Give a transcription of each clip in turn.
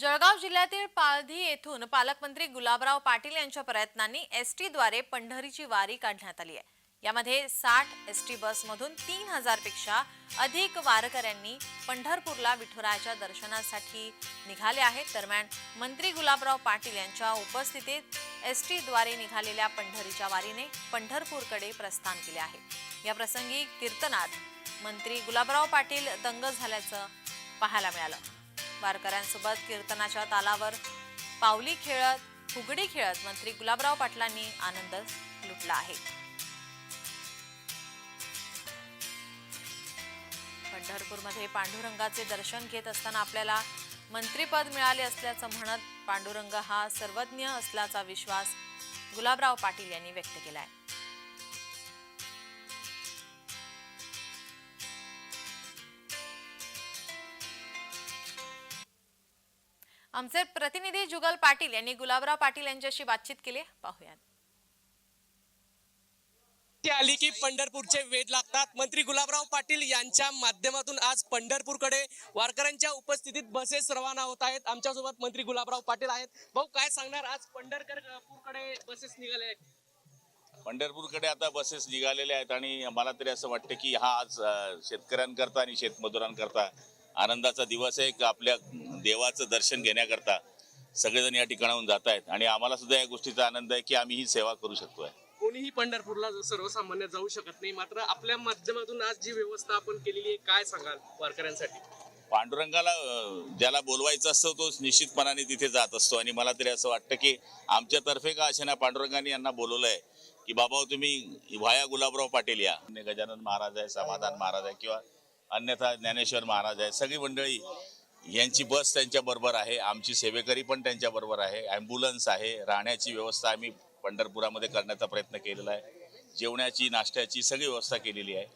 जळगाव जिल्ह्यातील पाळधी येथून पालकमंत्री गुलाबराव पाटील यांच्या प्रयत्नांनी एस टीद्वारे पंढरीची वारी काढण्यात आली आहे. यामध्ये साठ एस टी बसमधून तीन हजारपेक्षा अधिक वारकऱ्यांनी पंढरपूरला विठुरायाच्या दर्शनासाठी निघाले आहेत. दरम्यान मंत्री गुलाबराव पाटील यांच्या उपस्थितीत एस टीद्वारे निघालेल्या पंढरीच्या वारीने पंढरपूरकडे प्रस्थान केले आहे. या प्रसंगी कीर्तनात मंत्री गुलाबराव पाटील दंग झाल्याचं पाहायला मिळालं. वारकऱ्यांसोबत कीर्तनाच्या तालावर पावली खेळत फुगडी खेळत मंत्री गुलाबराव पाटलांनी आनंद लुटला आहे. पंढरपूरमध्ये पांडुरंगाचे दर्शन घेत असताना आपल्याला मंत्रीपद मिळाले असल्याचं म्हणत पांडुरंग हा सर्वज्ञ असल्याचा विश्वास गुलाबराव पाटील यांनी व्यक्त केला आहे आमचे प्रतिनिधी जुगल पाटील यांनी गुलाबराव पाटील यांच्याशी बातचीत केली. पाहूयात. ती आली की पंढरपूरचे वेध लागतात. मंत्री गुलाबराव पाटील यांच्या माध्यमातून आज पंढरपूरकडे वारकऱ्यांच्या उपस्थितीत बसेस रवाना होत आहेत. आमच्यासोबत मंत्री गुलाबराव पाटील आहेत. भाऊ काय सांगणार? आज पंढरपूरकडे बसेस निघाले आहेत. पंढरपूरकडे आता बसेस निघालेल्या आहेत आणि मला तरी असं वाटतं की हा आज शेतकऱ्यांकरता आणि शेतमजुरांकरता आनंदाचा दिवस आहे. आपल्या देवाचं दर्शन घेण्याकरता सगळेजण या ठिकाणाहून जात आहेत. आणि आम्हाला सुद्धा या गोष्टीचा आनंद आहे की आम्ही ही सेवा करू शकतोय. कोणीही पंढरपूरला सर्वसामान्य जाऊ शकत नाही मात्र आपल्या माध्यमातून आज जी व्यवस्था आपण केलेली आहे काय सांगाल वारकऱ्यांसाठी? पांडुरंगाला ज्याला बोलवायचं असतो तो निश्चितपणाने तिथे जात असतो. आणि मला तरी असं वाटतं की आमच्यातर्फे का अशा ना पांडुरंगाने यांना बोलवलंय की बाबा तुम्ही व्हाया गुलाबराव पाटील या. गजानन महाराज आहे समाधान महाराज आहे किंवा अन्यथा ज्ञानेश्वर महाराज आहे. सगळी मंडळी यांची बस त्यांच्या बरोबर आहे आमची सेवेकरी पण त्यांच्या बरोबर आहे ॲम्ब्युलन्स आहे राहण्याची व्यवस्था आम्ही पंढरपुरामध्ये करण्याचा प्रयत्न केलेला आहे जेवणाची नाश्त्याची सगळी व्यवस्था केलेली आहे.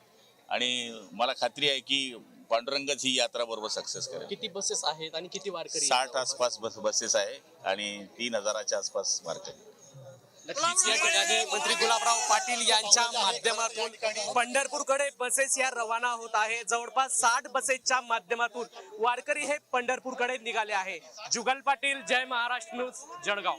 आणि मला खात्री आहे की पांडुरंगच ही यात्रा बरोबर सक्सेस करेल. किती बसेस आहेत आणि किती वारकरी साठ आसपास बस बसेस आहे आणि तीन हजाराच्या आसपास वारकरी. या ठिकाणी मंत्री गुलाबराव पाटील यांच्या माध्यमातून पंढरपूरकडे बसेस या रवाना होत आहे. जवळपास साठ बसेसच्या माध्यमातून वारकरी हे पंढरपूरकडे निघाले आहे. जुगल पाटील जय महाराष्ट्र न्यूज जळगाव.